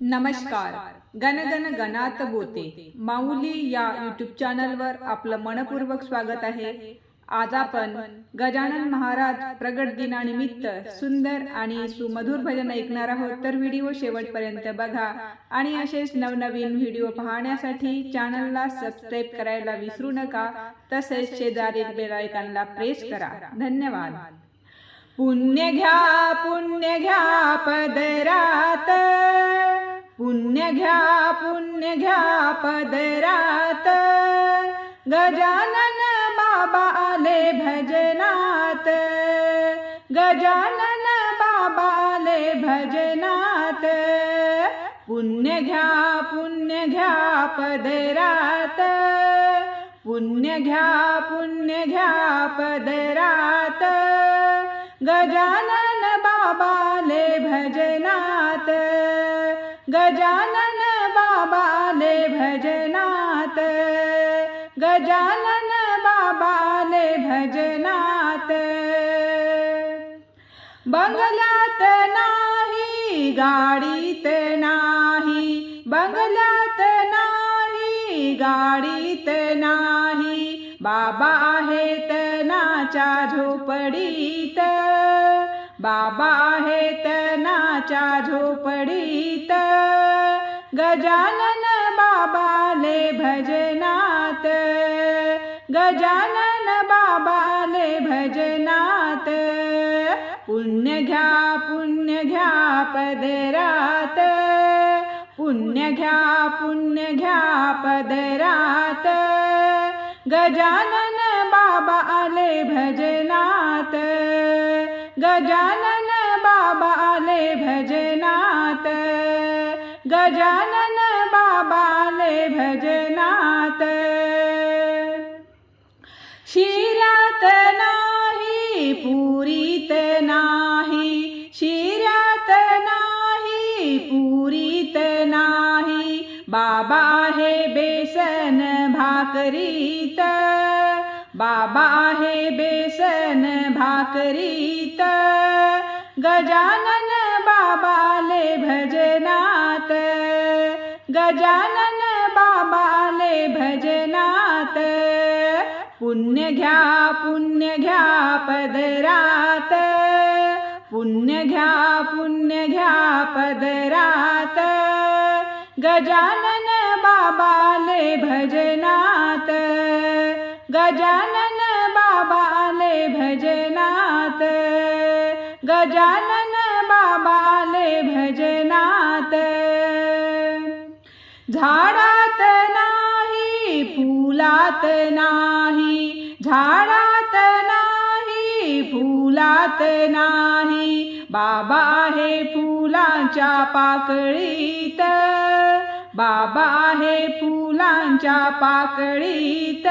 नमस्कार. गणगण गणात बोते माऊली या युट्यूब चॅनलवर आपलं मनपूर्वक स्वागत आहे. आज आपण गजानन महाराज प्रगट दिनानिमित्त सुंदर आणि सुमधुर भजन ऐकणार आहोत. तर व्हिडिओ शेवटपर्यंत बघा आणि असेच नवनवीन व्हिडिओ पाहण्यासाठी चॅनलला सबस्क्राईब करायला विसरू नका. तसेच शेजारील बेल प्रेस करा. धन्यवाद. पुण्य घ्या पुण्य घ्या पदरात. पुण्य घ्या पुण्य घ्या पदरात. गजानन बाबा आले भजनात. गजानन बाबा आले भजनात. पुण्य घ्या पुण्य घ्या पदरात. पुण्य घ्या पुण्य घ्या पदरात. गजानन बाबाले भजनात. गजानन बाबाले भजनात गजानन बाबाले भजनात. बंगल्यात नाही गाडीत नाही बंगल्यात नाही गाडीत नाही. बाबा आहेत नाच्या झोपडीत बाबा आहेत नाच्या झोपडीत गजानन बाबाले भजनात गजानन बाबाले भजनात पुण्य घ्या पुण्य घ्या पदरात पुण्य घ्या पुण्य घ्या पदरात गजानन बाबाले भजनात गजानन बाबाले भजनात गजानन बाबाले भजनात. शिर्यात नाही पुरीत नाही शिर्यात नाही पुरीत नाही. बाबा हे बेसन भाकरीत बाबा हे बेसन भाकरीत. गजानन बाबाले भजनात गजानन बाबाले भजनात पुण्य घ्या पुण्य घ्या पदरात पुण्य घ्या पुण्य घ्या पदरात गजानन बाबाले भजनात गजानन गजानन बाबाले भजनात. झाडात नाही फुलात नाही. झाडात नाही फुलात नाही. बाबा हे फुलांच्या पाकळीत. बाबा हे फुलांच्या पाकळीत.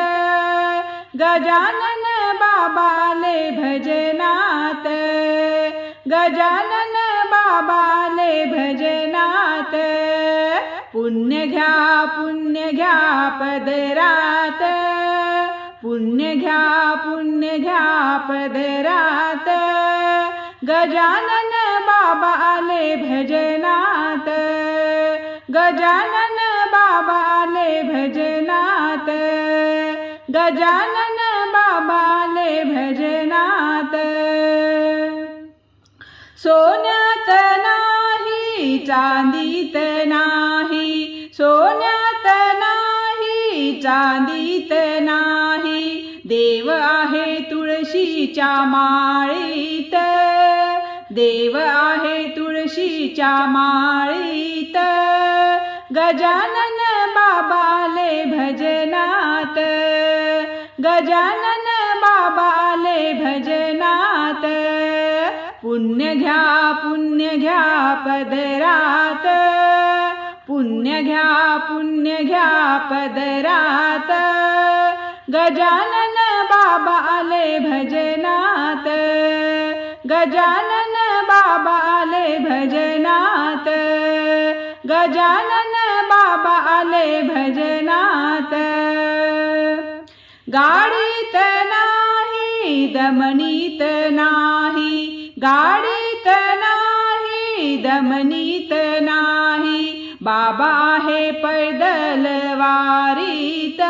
गजानन बाबाले भजनात. गजानन बाबाले भजनात. पुण्य घ्या पुण्य घ्या पदरात. पुण्य घ्या पुण्य घ्या पदरात. गजानन बाबाले भजनात. गजानन बाबाले भजनात. गजानन बाबाले भजन चांदीत नाही सोन्यात नाही चांदीत नाही. देव आहे तुळशीच्या माळीत देव आहे तुळशीच्या माळीत. गजानन बाबाले भजनात गजानन पुण्य घ्या पुण्य घ्या पदरात. पुण्य घ्या पुण्य घ्या पदरात. गजानन बाबा आले भजनात. गजानन बाबा आले भजनात. गजानन बाबा आले भजनात. गाडीत नाही दमणीत नाही. गाडीत नाही दमनीत नाही बाबा आहे पैदल वारीत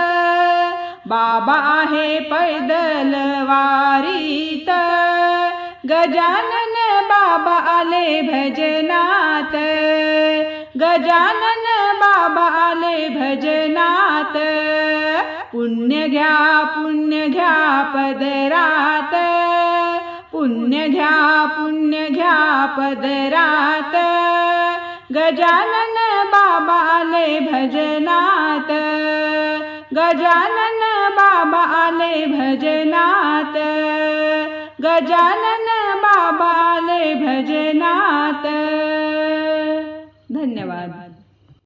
बाबा आहे पैदल वारीत गजानन बाबा आले भजनात. गजानन बाबा आले भजनात. पुण्य घ्या पुण्य घ्या पदरात. पुण्य घ्या पुण्य घ्या पदरात. गजानन बाबाले भजनात. गजानन बाबाले भजनात. गजानन बाबाले भजनात. धन्यवाद.